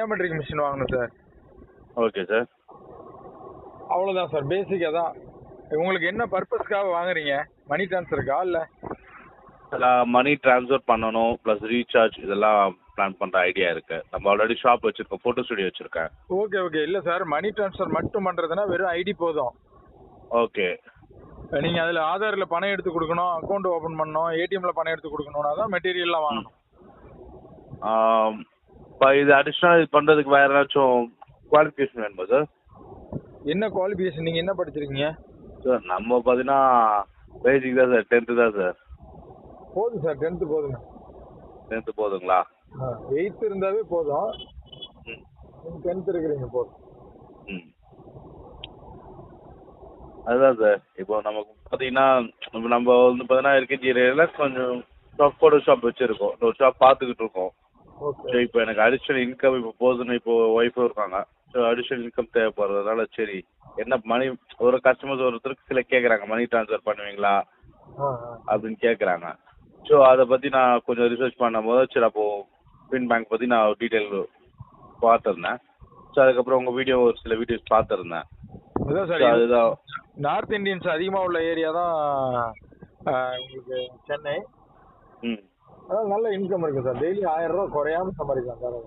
Biometric machine வாங்கணும் sir okay sir அவ்வளோதான் sir பேசிக்காக தான் உங்களுக்கு என்ன பர்பஸ்க்காக வாங்குறீங்க? மணி ட்ரான்ஸ்ஃபருக்கா இல்லை? மணி ட்ரான்ஸ்ஃபர் பண்ணணும் ப்ளஸ் ரீசார்ஜ் இதெல்லாம் பிளான் பண்ணுற ஐடியா இருக்கு. நம்ம ஆல்ரெடி ஷாப் வச்சிருக்கோம் ஃபோட்டோ ஸ்டுடியோ வச்சிருக்கேன். ஓகே ஓகே இல்லை சார் மணி ட்ரான்ஸ்ஃபர் மட்டும் பண்ணுறதுனா வெறும் ஐடி போதும். ஓகே நீங்கள் அதில் ஆதாரில் பணம் எடுத்து கொடுக்கணும் அக்கௌண்ட் ஓப்பன் பண்ணணும் ஏடிஎம்ல பணம் எடுத்து கொடுக்கணும்னா தான் மெட்டீரியல்லாம் வாங்கணும். இப்போ இது அடிஷ்னல் இது பண்ணுறதுக்கு வேறு ஏதாச்சும் குவாலிஃபிகேஷன் வேணுமா சார் என்ன குவாலிஃபிகேஷன் நீங்கள் என்ன படிச்சிருக்கீங்க? சார் நம்ம பார்த்தீங்கன்னா பேசிக் தான் சார் டென்த்து தான் சார் போதும் சார் டென்த்து போதுங்க. டென்த்து போதுங்களா? எயித்து இருந்தாவே போதும். டென்த் இருக்கிறீங்க போதும். ம். அதுதான் சார் இப்போ நமக்கு பார்த்தீங்கன்னா இப்போ நம்ம வந்து பார்த்தீங்கன்னா இருக்கஞ்சி ஏரியாவில் கொஞ்சம் ஷாப் ஃபோட்டோ ஷாப் வச்சுருக்கோம். ஒரு ஷாப் பார்த்துக்கிட்டு இருக்கோம். ஸோ இப்போ எனக்கு அடிஷ்னல் இன்கம் இப்போ போதுன்னு இப்போ ஒய்ஃபும் இருக்காங்க. ஸோ அடிஷ்னல் இன்கம் தேவைப்படுறதுனால சரி என்ன மணி ஒரு கஸ்டமர்ஸ் ஒருத்தருக்கு சில கேட்குறாங்க மணி ட்ரான்ஸ்ஃபர் பண்ணுவீங்களா? அப்படின்னு கேட்குறாங்க ஸோ அதை பற்றி நான் கொஞ்சம் ரிசர்ச் பண்ணும்போது சரி அப்போது பின் பேங்க் பற்றி நான் டீட்டெயில் பார்த்துருந்தேன். ஸோ அதுக்கப்புறம் உங்கள் வீடியோ ஒரு சில வீடியோஸ் பார்த்துருந்தேன். சார் அதுதான். நார்த் இந்தியன்ஸ் அதிகமாக உள்ள ஏரியா தான் உங்களுக்கு சென்னை. ம். அதான் நல்ல இன்கம் இருக்கு சார் டெய்லி ஆயிரம் ரூபா குறையாம சம்பாதிக்கலாம் சார்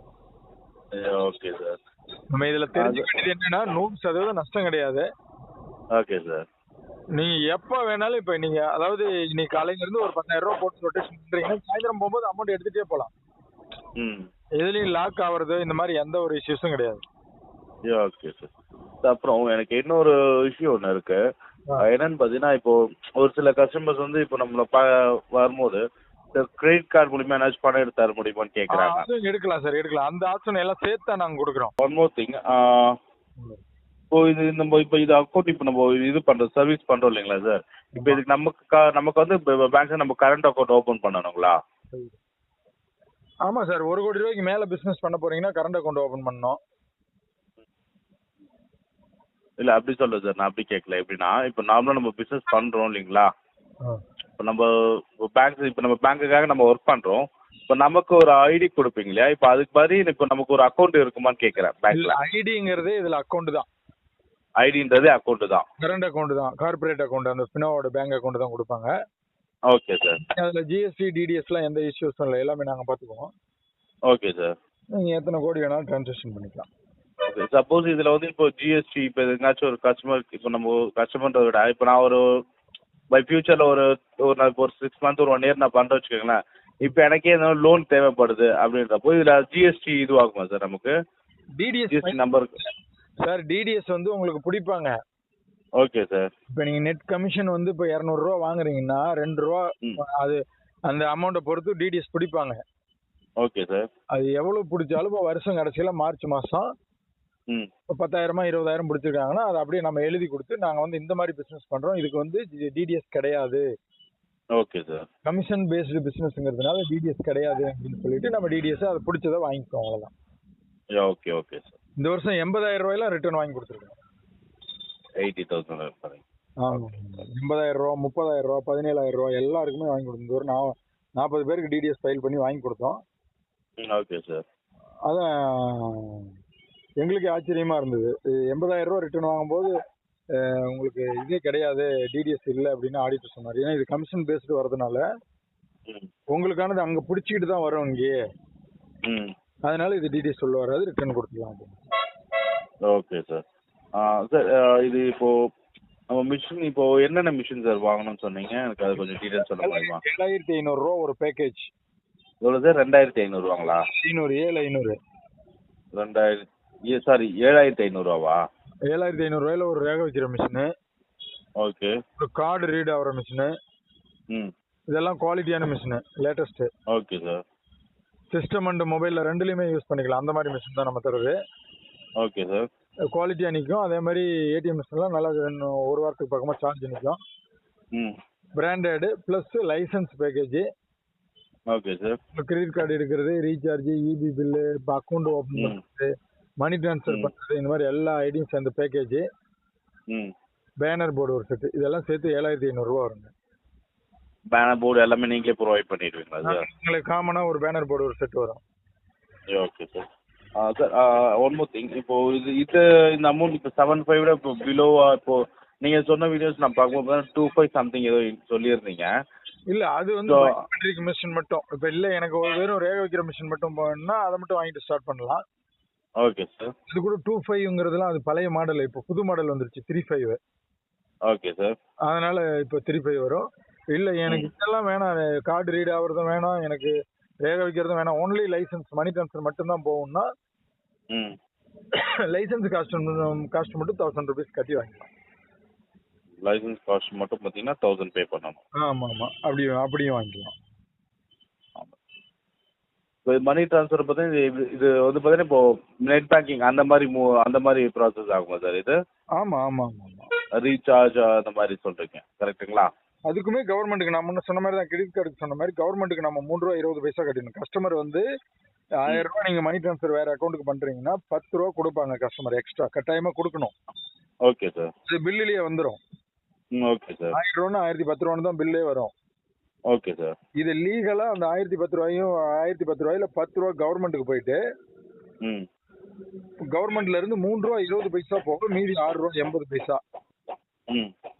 ஓகே சார் நம்ம இதுல தெரிஞ்சுக்க வேண்டியது என்னன்னா நூறு சதவீதம் நஷ்டம் கிடையாது. ஓகே சார் நீங்க எப்ப வேணாலும் இப்ப நீங்க அதாவது இன்னைக்கு காலையில இருந்து ஒரு பத்தாயிரம் ரூபா போட்டு ரொட்டேஷன் பண்றீங்கன்னா சாயந்தரம் போகும்போது அமௌண்ட் எடுத்துட்டே போலாம். ம். எதுலயும் லாக் ஆகுறது இந்த மாதிரி எந்த ஒரு இஷ்யூஸும் கிடையாது. ஓகே சார் அப்புறம் எனக்கு இன்னொரு இஷ்யூ ஒன்று இருக்கு. என்னன்னு பார்த்தீங்கன்னா இப்போ ஒரு சில கஸ்டமர்ஸ் வந்து இப்போ நம்மள பா வரும்போது இந்த கிரெடிட் கார்டு மூலியமா ஏதாச்சும் பணம் எடுத்து தர முடியுமான்னு ஆ, கேட்குறாங்க அதுவும் எடுக்கலாம் சார் எடுக்கலாம். அந்த ஆப்ஷன் எல்லாம் சேர்த்து தான் நாங்க கொடுக்குறோம். ஒன் மோர் திங் இப்போ இது நம்ம இப்போ இது அக்கௌண்ட் இப்போ நம்ம இது பண்ணுறோம் சர்வீஸ் பண்ணுறோம் இல்லைங்களா சார்? இப்போ இதுக்கு நமக்கு க- நமக்கு வந்து பேங்க்ல நம்ம கரண்ட் அக்கௌண்ட் ஓப்பன் பண்ணணுங்களா? ஆமா சார் ஒரு கோடி ரூபாய்க்கு மேல பிசினஸ் பண்ண போறீங்கன்னா கரண்ட் அக்கௌண்ட் ஓபன் பண்ணணும். இல்லை அப்படி சொல்ல சார் நான் அப்படி கேட்கல எப்படின்னா இப்போ நார்மலாக நம்ம பிஸ்னஸ் பண்ணுறோம் இல்லைங்களா? இப்போ நம்ம பேங்க் இப்போ நம்ம பேங்க்குக்காக நம்ம ஒர்க் பண்ணுறோம் இப்போ நமக்கு ஒரு ஐடி கொடுப்பீங்க இல்லையா? இப்போ அதுக்கு மாதிரி இப்போ நமக்கு ஒரு அக்கௌண்ட் இருக்குமான்னு கேட்குறேன் பேங்க்ல ஐடிங்கிறது இதுல அக்கௌண்ட் தான். ஐடின்றதே அக்கௌண்ட் தான். கரண்ட் அக்கௌண்ட் தான். கார்பரேட் அக்கௌண்ட் அந்த ஃபினோவோட பேங்க் அக்கௌண்ட் தான் கொடுப்பாங்க. ஓகே சார் அதுல ஜிஎஸ்டி டிடிஎஸ்லாம் எந்த இஷ்யூஸும் இல்லை எல்லாமே நாங்க பாத்துக்குவோம் ஓகே சார் நீங்க எத்தனை கோடி வேணாலும் டிரான்சாக்ஷன் பண்ணிக்கலாம். சப்போஸ் இதில் வந்து இப்போ ஜிஎஸ்டி இப்போ எங்கேயாச்சும் ஒரு கஸ்டமர் இப்போ நம்ம கஸ்டமர்ன்றத விட இப்போ நான் ஒரு பை ஃபியூச்சரில் ஒரு ஒரு நான் இப்போ ஒரு சிக்ஸ் மந்த் ஒரு ஒன் இயர் நான் பண்ணுறேன் வச்சுக்கோங்களேன். இப்போ எனக்கே ஏதாவது லோன் தேவைப்படுது அப்படின்றப்போ இதில் ஜிஎஸ்டி இதுவாகுமா சார் நமக்கு? டிடிஎஸ் நம்பருக்கு சார் டிடிஎஸ் வந்து உங்களுக்கு பிடிப்பாங்க. ஓகே சார் இப்போ நீங்க நெட் கமிஷன் வந்து இப்போ இரநூறுவா வாங்குறீங்கன்னா ரெண்டு ரூபா. அது அந்த அமௌண்ட்டை பொறுத்து டிடிஎஸ் பிடிப்பாங்க. ஓகே சார் அது எவ்வளவு பிடிச்சாலும் இப்போ வருஷம் கடைசியில மார்ச் மாசம் இப்போ பத்தாயிரமா இருபதாயிரம் பிடிச்சிருக்காங்கன்னா அதை அப்படியே நம்ம எழுதி கொடுத்து நாங்க வந்து இந்த மாதிரி பிசினஸ் பண்றோம். இதுக்கு வந்து டிடிஎஸ் கிடையாது. Okay sir. கமிஷன் பேஸ்டு பிசினஸ்ங்கிறதுனால டிடிஎஸ் கிடையாது அப்படின்னு சொல்லிட்டு நம்ம டிடிஎஸ் அதை பிடிச்சதை வாங்கிக்குவோம் அவ்வளவுதான். Okay okay sir. இந்த வருஷம் எண்பதாயிரம் ரூபாயெல்லாம் ரிட்டர்ன் வாங்கி கொடுத்துருக்கோம். எயிட்டி தௌசண்ட் எண்பதாயிரம் ரூபா முப்பதாயிரம் ரூபா பதினேழாயிரம் ரூபா எல்லாருக்குமே வாங்கி கொடுத்தோம். இந்த ஒரு நாற்பது பேருக்கு டிடிஎஸ் ஃபைல் பண்ணி வாங்கி கொடுத்தோம். Okay sir. அதான் எங்களுக்கு ஆச்சரியமா இருந்தது. எண்பதாயிரம் ரூபா ரிட்டர்ன் வாங்கும்போது உங்களுக்கு இதே கிடையாது டிடிஎஸ் இல்லை அப்படின்னு ஆடிட்டர் சொன்னார். ஏன்னா இது கமிஷன் பேஸ்டு வரதுனால உங்களுக்கானது அங்கே பிடிச்சிக்கிட்டு தான் வரும் இங்கே அதனால இது டிடிஎஸ் சொல்ல வராது ரிட்டர்ன் கொடுத்துக்கலாம் ஓகே சார் சார் இது இப்போ நம்ம மிஷின் இப்போ என்னென்ன மிஷின் சார் வாங்கணும்னு சொன்னீங்க? எனக்கு அது கொஞ்சம் டீடைல்ஸ் சொல்ல முடியுமா? ஏழாயிரத்தி ஐநூறுரூவா ஒரு பேக்கேஜ் எவ்வளோ சார் ரெண்டாயிரத்தி ஐநூறுவாங்களா ஐநூறு ஏழு ஐநூறு. ரெண்டாயிரத்தி ஏ சாரி ஏழாயிரத்தி ஐநூறுவாவா? ஏழாயிரத்தி ஐநூறுரூவாயில ஒரு ரேக வைக்கிற மிஷினு. ஓகே. ஒரு கார்டு ரீட் ஆகிற மிஷினு. ம். இதெல்லாம் குவாலிட்டியான machine latest okay sir. System and மொபைலில் ரெண்டுலேயுமே யூஸ் பண்ணிக்கலாம். அந்த மாதிரி மிஷின் தான் நம்ம தருது. Okay sir. குவாலிட்டியாக நிற்கும் அதே மாதிரி ஏடிஎம் மிஷின்லாம் நல்லா ஒரு வாரத்துக்கு பக்கமாக சார்ஜ் நிற்கும் ம். Branded plus licence package okay sir. Credit card எடுக்கிறது ரீசார்ஜ் இபி பில்லு இப்போ அக்கௌண்ட் ஓப்பன். பண்ணுறது மணி ட்ரான்ஸ்ஃபர். பண்ணுறது இந்த மாதிரி எல்லா ஐடியும் சேர்ந்த பேக்கேஜ் பேனர் போர்டு ஒரு செட்டு இதெல்லாம் சேர்த்து ஏழாயிரத்தி ஐநூறுரூவா வருங்க. பேனர் போர்டு எல்லாமே நீங்களே ப்ரொவைட் பண்ணிடுவீங்களா சார் உங்களுக்கு காமனாக ஒரு பேனர் போர்டு ஒரு செட் வரும். Okay sir sir one more thing இப்போ இது இது இந்த அமௌண்ட் இப்போ செவன் ஃபைவ்ல இப்போ பிலோவா இப்போ நீங்கள் சொன்ன வீடியோஸ் நான் பார்க்கும்போது டூ ஃபைவ் சம்திங் ஏதோ சொல்லியிருந்தீங்க. இல்ல அது வந்து மிஷின் மட்டும். இப்ப இல்ல எனக்கு ஒரு வெறும் ரேக வைக்கிற மிஷின் மட்டும் போனா அதை மட்டும் வாங்கிட்டு ஸ்டார்ட் பண்ணலாம். ஓகே சார் இது கூட டூ ஃபைவ்ங்கிறதுலாம் அது பழைய மாடல் இப்போ புது மாடல் வந்துருச்சு த்ரீ ஃபைவ் ஓகே சார் அதனால இப்போ த்ரீ ஃபைவ் வரும். இல்ல எனக்கு இதெல்லாம் வேணாம். கார்டு ரீட் ஆகுறதும் வேணாம். எனக்கு ரேக வைக்கிறதும் வேணாம். ஒன்லி லைசன்ஸ் மணி ட்ரான்ஸ்ஃபர் மட்டும் தான் போகும்னா ம். லைசன்ஸ் காஸ்ட் காஸ்ட் மட்டும் தௌசண்ட் ருபீஸ் கட்டி வாங்கிக்கலாம். லைசன்ஸ் காஸ்ட் மட்டும் பார்த்தீங்கன்னா தௌசண்ட் பே பண்ணணும். ஆமா ஆமா அப்படி அப்படியும் வாங்கிக்கலாம். இப்போ மணி ட்ரான்ஸ்ஃபர் பார்த்தீங்கன்னா இது இது வந்து பார்த்தீங்கன்னா இப்போ நெட் பேங்கிங் அந்த மாதிரி மூ அந்த மாதிரி ப்ராசஸ் ஆகுமா சார் இது? ஆமா ஆமா ஆமா ரீசார்ஜ் அந்த மாதிரி சொல்கிறீங்க கரெக்ட்டுங்களா அதுக்குமே கவர்மெண்ட்டுக்கு நான் முன்ன சொன்ன மாதிரி தான் கிரெடிட் கார்டுக்கு சொன்ன மாதிரி கவர்மெண்ட்டுக்கு நம்ம மூணு ரூபா இருபது பைசா கட்டணும் கஸ்டமர் வந்து ஆயிரம் ரூபா நீங்க மணி ட்ரான்ஸ்ஃபர் வேற அக்கௌண்ட்டுக்கு பண்றீங்கன்னா பத்து ரூபா கொடுப்பாங்க கஸ்டமர் எக்ஸ்ட்ரா கட்டாயமா கொடுக்கணும். ஓகே சார் இது பில்லுலயே வந்துடும் ஓகே சார் ஆயிரம் ரூபா ஆயிரத்தி பத்து ரூபான்னு தான் பில்லே வரும். ஓகே சார் இது லீகலா அந்த ஆயிரத்தி பத்து ரூபாயும் ஆயிரத்தி பத்து ரூபாயில பத்து ரூபா கவர்மெண்ட்டுக்கு போயிட்டு கவர்மெண்ட்ல இருந்து மூணு ரூபா இருபது பைசா போக மீதி ஆறு ரூபா எண்பது பைசா.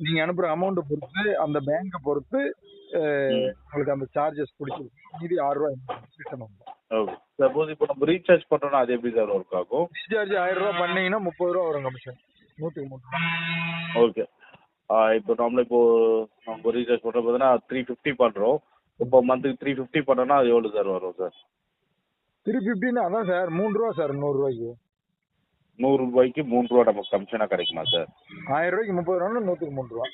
நீங்க அனுப்புற அமௌண்ட் பொறுத்து அந்த பேங்கை பொறுத்து. உங்களுக்கு அந்த சார்ஜஸ் பிடிச்சிருக்கு. மீதி ஆறு ரூபா ஓகே சப்போஸ் இப்போ நம்ம ரீசார்ஜ் பண்ணுறோம்னா அது எப்படி சார் ஒர்க் ஆகும்? ரீசார்ஜ் ஆயிரம் ரூபா பண்ணீங்கன்னா முப்பது ரூபா வரும் கமிஷன் நூற்றுக்கு மூணு ஓகே இப்போ நம்மள இப்போ நம்ம ரீசார்ஜ் பண்ணுறது பார்த்தீங்கன்னா த்ரீ ஃபிஃப்டி பண்ணுறோம் இப்போ மந்த்துக்கு த்ரீ ஃபிஃப்டி பண்ணோன்னா அது எவ்வளோ சார் வரும் சார் த்ரீ ஃபிஃப்டின்னு அதான் சார் மூணு ரூபா சார் நூறுரூவாய்க்கு நூறுரூபாய்க்கு மூணு ரூபா நமக்கு கமிஷனாக கிடைக்குமா சார் ஆயிரம் ரூபாய்க்கு முப்பது ரூபான்னா நூற்றுக்கு மூணு ரூபா.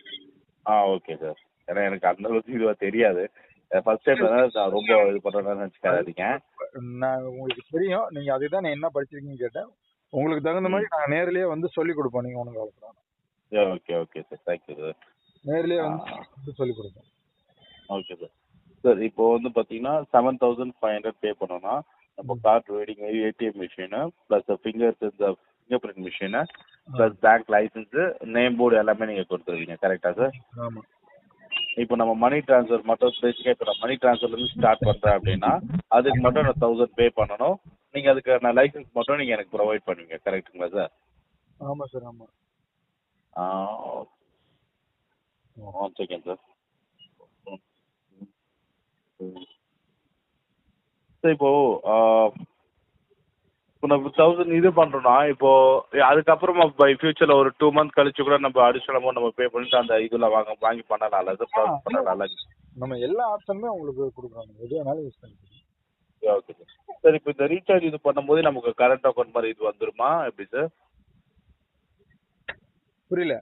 ஆ ஓகே சார் ஏன்னா எனக்கு அந்த அளவுக்கு இதுவாக தெரியாது. ஃபர்ஸ்ட் டைம் நான் ரொம்ப இது பண்ணுறேன்னு நினச்சிக்காதீங்க நான் உங்களுக்கு தெரியும். நீங்கள் அதுதான் நான் என்ன படிச்சிருக்கீங்கன்னு கேட்டேன். உங்களுக்கு தகுந்த மாதிரி நான் நேர்லயே வந்து சொல்லி கொடுப்போம் நீங்கள் ஒன்றும் கவலைப்படாம okay okay sir thank you sir நேர்லயே வந்து சொல்லி கொடுப்போம் ஓகே சார் சார் இப்போ வந்து பார்த்தீங்கன்னா seven thousand five hundred pay பண்ணோம்னா நம்ம card reading ATM machine plus finger finger print machine plus bank licence name board எல்லாமே நீங்கள் கொடுத்துருவீங்க. கரெக்டாக சார் ஆமாம் இப்போ நம்ம மணி ட்ரான்ஸ்ஃபர் மட்டும் பேசிக்காக இப்போ நான் மணி ட்ரான்ஸ்ஃபர்லேருந்து ஸ்டார்ட் பண்ணுறேன் அப்படின்னா அதுக்கு மட்டும் நான் தௌசண்ட் பே பண்ணணும். நீங்கள் அதுக்கான லைசன்ஸ் மட்டும் நீங்கள் எனக்கு ப்ரொவைட் பண்ணுவீங்க. கரெக்ட்டுங்களா சார் ஆமாம் சார் ஆமாம் ஒன் செகண்ட் சார் சார் இப்போ இப்போ நம்ம தௌசண்ட் இது பண்ணுறோம்னா இப்போ அதுக்கப்புறமா பை ஃபியூச்சரில் ஒரு டூ மந்த் கழிச்சு கூட நம்ம அடிஷனல் அமௌண்ட் நம்ம பே பண்ணிட்டு அந்த இதில் வாங்க வாங்கி பண்ணலாம்ல ப்ராசஸ் பண்ணலாம்ல நம்ம எல்லா ஆப்ஷனுமே உங்களுக்கு கொடுக்குறோம் எது வேணாலும் யூஸ் பண்ணிக்கலாம். ஓகே சார் சார் இப்போ இந்த ரீசார்ஜ் இது பண்ணும்போது நமக்கு கரண்ட் அக்கௌண்ட் மாதிரி இது வந்துருமா? எப்படி சார் புரியல.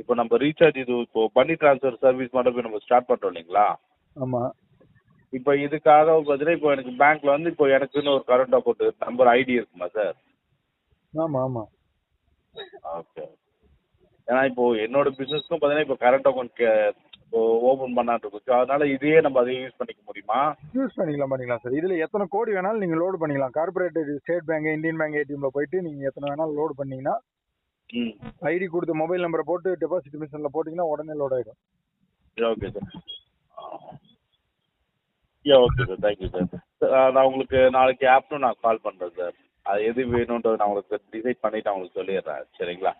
இப்போ நம்ம ரீசார்ஜ் இது இப்போ மணி ட்ரான்ஸ்ஃபர் சர்வீஸ் மட்டும் போய் நம்ம ஸ்டார்ட் பண்ணுறோம் இல்லைங்களா? ஆமாம் இப்போ இதுக்காக பார்த்தீங்கன்னா இப்போ எனக்கு பேங்க்ல வந்து இப்போ எனக்குன்னு ஒரு கரண்ட் அக்கௌண்ட் நம்பர் ஐடி இருக்குமா சார் ஆமாம் ஆமாம் ஓகே ஏன்னா இப்போ என்னோட பிஸ்னஸ்க்கும் பார்த்தீங்கன்னா இப்போ கரண்ட் அக்கௌண்ட் இப்போ ஓப்பன் பண்ணாட்டு இருக்கு. அதனால இதையே நம்ம அதை யூஸ் பண்ணிக்க முடியுமா? யூஸ் பண்ணிக்கலாம் பண்ணிக்கலாம் சார் இதில் எத்தனை கோடி வேணாலும் நீங்கள் லோடு பண்ணிக்கலாம். Corporate state bank Indian bank ஏடிஎம்ல போயிட்டு நீங்கள் எத்தனை வேணாலும் லோடு பண்ணீங்கன்னா ஐடி கொடுத்து மொபைல் நம்பரை போட்டு டெபாசிட் மிஷினில் போட்டிங்கன்னா உடனே லோட் ஆகிடும் okay sir yeah okay sir thank you sir நான் உங்களுக்கு நாளைக்கு ஆஃப்டர்நூன் நான் கால் பண்ணுறேன் சார் அது எது வேணுன்றது நான் உங்களுக்கு டிசைட் பண்ணிவிட்டு நான் உங்களுக்கு சொல்லிடுறேன் சரிங்களா?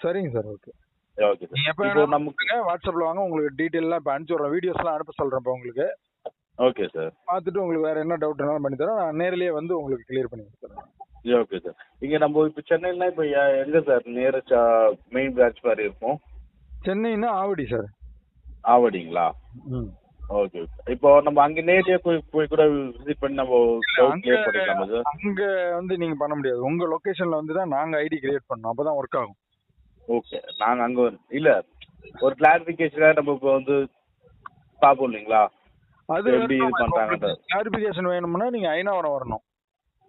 சரிங்க சார் ஓகே ஓகே சார் இப்போ நமக்கு வாட்ஸ்அப்பில் வாங்க உங்களுக்கு டீட்டெயிலாம் இப்போ அனுப்பிச்சி விட்றேன் வீடியோஸ்லாம் அனுப்ப சொல்கிறேன் இப்போ உங்களுக்கு. ஓகே சார் பார்த்துட்டு உங்களுக்கு வேறு என்ன டவுட் வேணாலும் பண்ணி தரேன் நான் நேர்லயே வந்து உங்களுக்கு கிளியர் பண்ணி கொடுத்துறேன். ஓகே சார் இங்கே நம்ம இப்போ சென்னையில இப்போ எங்கே சார்? நியரஸ்ட் மெயின் பிரான்ச் மாதிரி இருக்கும் சென்னைன்னா ஆவடி சார். ஆவடிங்களா? ம். ஓகே இப்போ நம்ம அங்கே நேரடியாக போய் போய் கூட விசிட் பண்ணி நம்ம கிளியர் பண்ணிக்கலாமா சார் அங்க வந்து நீங்க பண்ண முடியாது. உங்க லொகேஷன்ல வந்து தான் நாங்க ஐடி கிரியேட் பண்ணோம். அப்பதான் ஒர்க் ஆகும். ஓகே நாங்கள் அங்கே இல்லை ஒரு கிளாரிஃபிகேஷனாக நம்ம இப்போ வந்து பார்ப்போம் இல்லைங்களா? அது எப்படி இது பண்றாங்கன்றது. கிளாரிபிகேஷன் வேணும்னா நீங்க ஐநாவரம் வரணும்.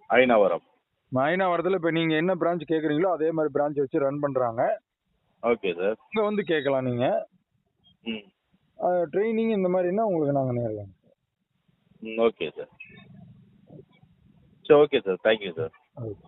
ஐநாவரம். ஐநாவரத்துல இப்ப நீங்க என்ன பிரான்ச் கேக்குறீங்களோ அதே மாதிரி பிரான்ச் வச்சு ரன் பண்றாங்க. ஓகே சார் இங்க வந்து கேட்கலாம் நீங்க. ம். ட்ரைனிங் இந்த மாதிரினா உங்களுக்கு நாங்க நேரில். ம் ஓகே சார் சரி okay sir thank you sir okay